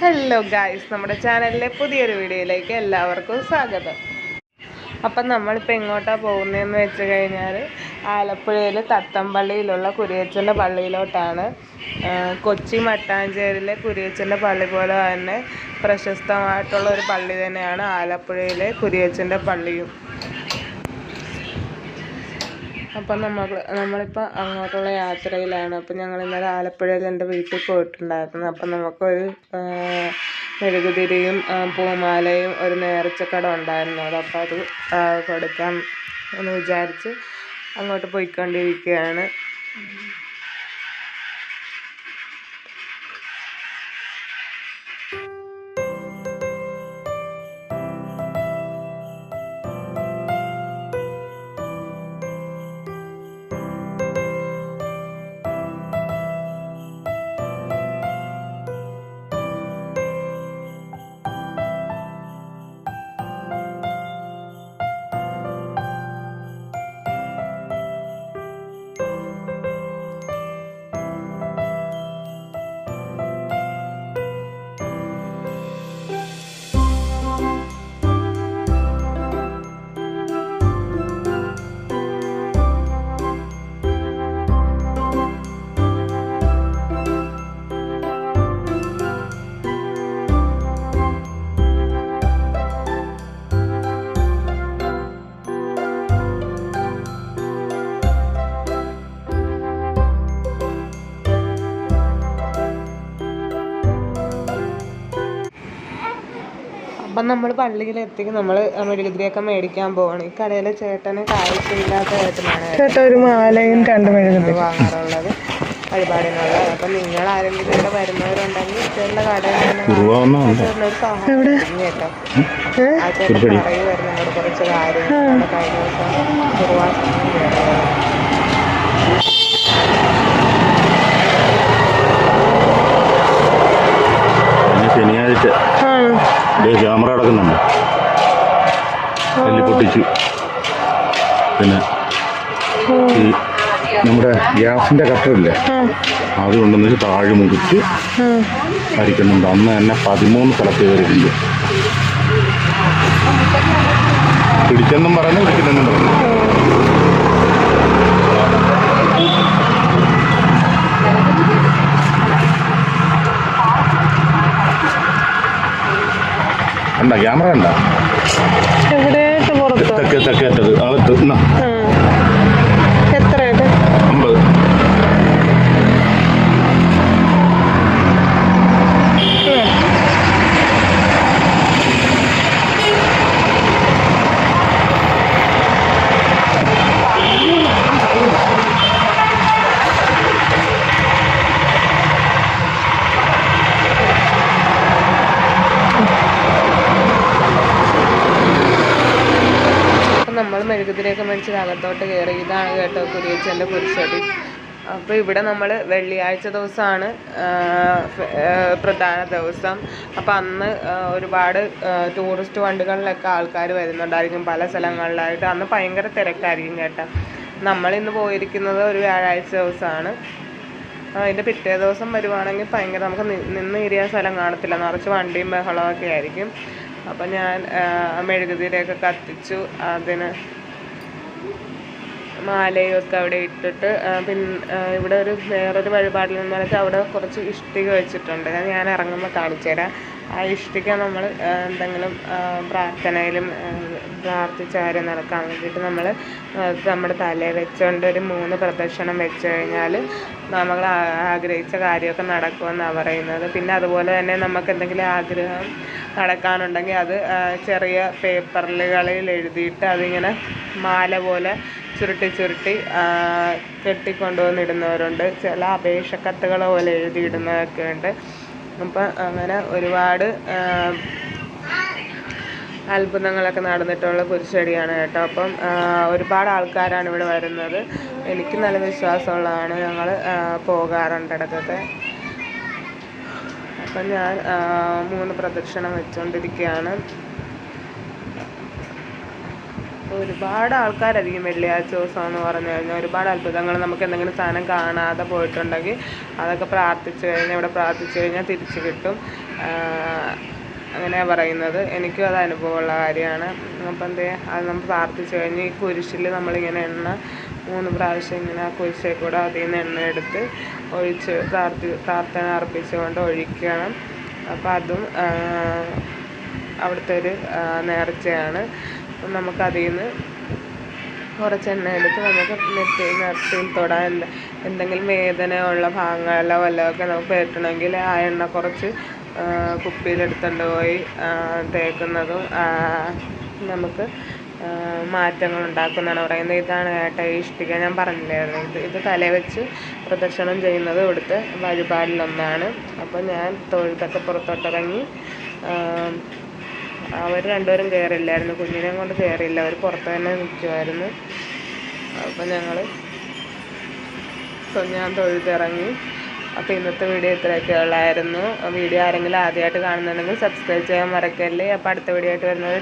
Hello guys നമ്മുടെ ചാനലിലെ പുതിയൊരു വീഡിയോയിലേക്ക് എല്ലാവർക്കും സ്വാഗതം. അപ്പം നമ്മളിപ്പോൾ എങ്ങോട്ടാണ് പോകുന്നതെന്ന് വെച്ച് കഴിഞ്ഞാൽ ആലപ്പുഴയിൽ തത്തമ്പള്ളിയിലുള്ള കുരിയച്ചന്റെ പള്ളിയിലോട്ടാണ്. കൊച്ചി മട്ടാഞ്ചേരിയിലെ കുരിയച്ചന്റെ പള്ളി പോലെ തന്നെ പ്രശസ്തമായിട്ടുള്ള ഒരു പള്ളി തന്നെയാണ് ആലപ്പുഴയിലെ കുരിയച്ചന്റെ പള്ളിയും. അപ്പം നമ്മൾ നമ്മളിപ്പോൾ അങ്ങോട്ടുള്ള യാത്രയിലാണ്. അപ്പം ഞങ്ങൾ ഇന്നലെ ആലപ്പുഴയിൽ എന്റെ വീട്ടിൽ പോയിട്ടുണ്ടായിരുന്നു. അപ്പം നമുക്കൊരു മെഴുകുതിരിയും പൂമാലയും ഒരു നേർച്ചക്കട ഉണ്ടായിരുന്നു. അവിടെ അപ്പോൾ അത് കൊടുക്കാം എന്ന് വിചാരിച്ച് അങ്ങോട്ട് പോയിക്കൊണ്ടിരിക്കുകയാണ്. അപ്പം നമ്മൾ പള്ളിയിലെത്തി നമ്മൾ മെഴുകുതിരിയൊക്കെ മേടിക്കാൻ പോവാണ്. ഈ കടയിലെ ചേട്ടന് കാഴ്ചയില്ലാത്ത ചേട്ടനാണ് ചേട്ടാ ഒരു മാലയും രണ്ട് മെഴുകുതിരി. വാങ്ങാറുള്ളത് വഴിപാടിനുള്ള അപ്പം നിങ്ങൾ ആരെങ്കിലും ഇവിടെ വരുന്നവരുണ്ടെങ്കിൽ ചേട്ടന്റെ കടയിൽ ചെയ്യും കേട്ടോ. ആ ചേട്ടൻ പറയുമായിരുന്നു എന്നോട് കുറച്ച് കാര്യം കഴിഞ്ഞ ദിവസം കുറുവാസം ക്യാമറ അടക്കുന്നുണ്ട് എല്ലി പൊട്ടിച്ചു. പിന്നെ ഈ നമ്മുടെ ഗ്യാസിന്റെ കട്ടറില്ലേ അത് കൊണ്ടെന്ന് വെച്ച് താഴെ മുറിച്ച് അരിക്കുന്നുണ്ട്. അന്ന് തന്നെ പതിമൂന്ന് സ്ഥലത്ത് കയറിയിട്ടുണ്ട്. പിടിച്ചെന്നും പറഞ്ഞു പിടിക്കുന്നെന്നും കണ്ട? ക്യാമറ കണ്ട? തെക്ക് തെക്ക് തെക്കേ. മെഴുകുതിരിയൊക്കെ മേടിച്ച് അകത്തോട്ട് കയറി. ഇതാണ് കേട്ടോ കുരിയച്ചന്റെ കുരിശടി. അപ്പോൾ ഇവിടെ നമ്മൾ വെള്ളിയാഴ്ച ദിവസമാണ് പ്രധാന ദിവസം. അപ്പോൾ അന്ന് ഒരുപാട് ടൂറിസ്റ്റ് വണ്ടികളിലൊക്കെ ആൾക്കാർ വരുന്നുണ്ടായിരിക്കും പല സ്ഥലങ്ങളിലായിട്ട്. അന്ന് ഭയങ്കര തിരക്കായിരിക്കും കേട്ടോ. നമ്മളിന്ന് പോയിരിക്കുന്നത് ഒരു വ്യാഴാഴ്ച ദിവസമാണ്. അതിന്റെ പിറ്റേ ദിവസം വരുവാണെങ്കിൽ ഭയങ്കര നമുക്ക് നിന്ന് ഇരിയാൻ സ്ഥലം കാണത്തില്ല. നിറച്ച് വണ്ടിയും ബഹളമൊക്കെ ആയിരിക്കും. അപ്പം ഞാൻ മെഴുകുതിരിയൊക്കെ കത്തിച്ചു. അതിന് മാലയും ഒക്കെ അവിടെ ഇട്ടിട്ട് പിന്നെ ഇവിടെ ഒരു വേറൊരു വഴിപാടിൽ എന്ന് വെച്ചാൽ അവിടെ കുറച്ച് ഇഷ്ടിക വെച്ചിട്ടുണ്ട്. അത് ഞാൻ ഇറങ്ങുമ്പോൾ കാണിച്ചു തരാം. ആ ഇഷ്ടിക നമ്മൾ എന്തെങ്കിലും പ്രാർത്ഥനയിലും ആ, പ്രാർത്ഥിച്ച കാര്യം നടക്കാൻ വേണ്ടിയിട്ട് നമ്മൾ നമ്മുടെ തലയിൽ വെച്ചുകൊണ്ട് ഒരു മൂന്ന് പ്രദക്ഷിണം വെച്ച് കഴിഞ്ഞാൽ നമ്മൾ ആഗ്രഹിച്ച കാര്യമൊക്കെ നടക്കുമെന്നാണ് പറയുന്നത്. പിന്നെ അതുപോലെ തന്നെ നമുക്ക് എന്തെങ്കിലും ആഗ്രഹം നടക്കാനുണ്ടെങ്കിൽ അത് ചെറിയ പേപ്പറുകളിൽ എഴുതിയിട്ട് അതിങ്ങനെ മാല പോലെ ചുരുട്ടി ചുരുട്ടി കെട്ടിക്കൊണ്ടുവന്നിടുന്നവരുണ്ട്. കെട്ടിക്കൊണ്ടുവന്ന് ചില അപേക്ഷക്കത്തുകൾ പോലെ എഴുതിയിടുന്നതൊക്കെ ഉണ്ട്. അപ്പം അങ്ങനെ ഒരുപാട് അത്ഭുതങ്ങളൊക്കെ നടന്നിട്ടുള്ള കുരിശടിയാണ് കേട്ടോ. അപ്പം ഒരുപാട് ആൾക്കാരാണ് ഇവിടെ വരുന്നത്. എനിക്ക് നല്ല വിശ്വാസമുള്ളതാണ്. ഞങ്ങൾ പോകാറുണ്ട് ഇടയ്ക്കൊക്കെ അപ്പം ഞാൻ മൂന്ന് പ്രദക്ഷിണം വെച്ചുകൊണ്ടിരിക്കുകയാണ് ഒരുപാട് ആൾക്കാരായിരിക്കും വെള്ളിയാഴ്ച ദിവസം എന്ന് പറഞ്ഞു കഴിഞ്ഞാൽ ഒരുപാട് അത്ഭുതങ്ങൾ. നമുക്ക് എന്തെങ്കിലും സാധനം കാണാതെ പോയിട്ടുണ്ടെങ്കിൽ അതൊക്കെ പ്രാർത്ഥിച്ചു കഴിഞ്ഞാൽ ഇവിടെ പ്രാർത്ഥിച്ചു കഴിഞ്ഞാൽ തിരിച്ചു കിട്ടും. അങ്ങനെയാണ് പറയുന്നത്. എനിക്കും അത് അനുഭവമുള്ള കാര്യമാണ്. അപ്പം എന്ത് അത് നമ്മൾ പ്രാർത്ഥിച്ചു കഴിഞ്ഞ് ഈ കുരിശിൽ നമ്മളിങ്ങനെ എണ്ണ മൂന്ന് പ്രാവശ്യം ഇങ്ങനെ ആ കുരിശിൽ കൂടെ അതിൽ നിന്ന് എണ്ണ എടുത്ത് ഒഴിച്ച് പ്രാർത്ഥി പ്രാർത്ഥന അർപ്പിച്ചുകൊണ്ട് ഒഴിക്കണം. അപ്പം അതും അവിടുത്തെ ഒരു നേർച്ചയാണ്. അപ്പം നമുക്ക് അതിൽ നിന്ന് കുറച്ച് എണ്ണ എടുത്ത് നമുക്ക് നെറ്റി നെറ്റിയിൽ തൊടാൻ എന്ത് എന്തെങ്കിലും ഉള്ള ഭാഗങ്ങളോ വല്ലതൊക്കെ നമുക്ക് പറ്റണമെങ്കിൽ ആ എണ്ണ കുറച്ച് കുപ്പിയിലെടുത്തുകൊണ്ട് പോയി തേക്കുന്നതും നമുക്ക് മാറ്റങ്ങൾ ഉണ്ടാക്കുന്നതാണ് പറയുന്നത്. ഇതാണ് കേട്ടോ ഈ ഇഷ്ടിക. ഞാൻ പറഞ്ഞില്ലായിരുന്നു. ഇത് ഇത് തലയിൽ വെച്ച് പ്രദക്ഷിണം ചെയ്യുന്നത് ഇവിടുത്തെ വഴിപാടിലൊന്നാണ്. അപ്പോൾ ഞാൻ തൊഴുത്തൊക്കെ പുറത്തോട്ടിറങ്ങി അവർ രണ്ടുപേരും കയറില്ലായിരുന്നു കുഞ്ഞിനെയും കൊണ്ട് കയറിയില്ല അവർ പുറത്ത് തന്നെ നിൽക്കുമായിരുന്നു അപ്പം ഞങ്ങൾ ഞാൻ തൊഴുതിറങ്ങി. അപ്പോൾ ഇന്നത്തെ വീഡിയോ ഇത്രയൊക്കെ ഉള്ളായിരുന്നു. വീഡിയോ ആരെങ്കിലും ആദ്യമായിട്ട് കാണുന്നുണ്ടെങ്കിൽ സബ്സ്ക്രൈബ് ചെയ്യാൻ മറക്കല്ലേ. അപ്പോൾ അടുത്ത വീഡിയോ ആയിട്ട് വരുന്നത്.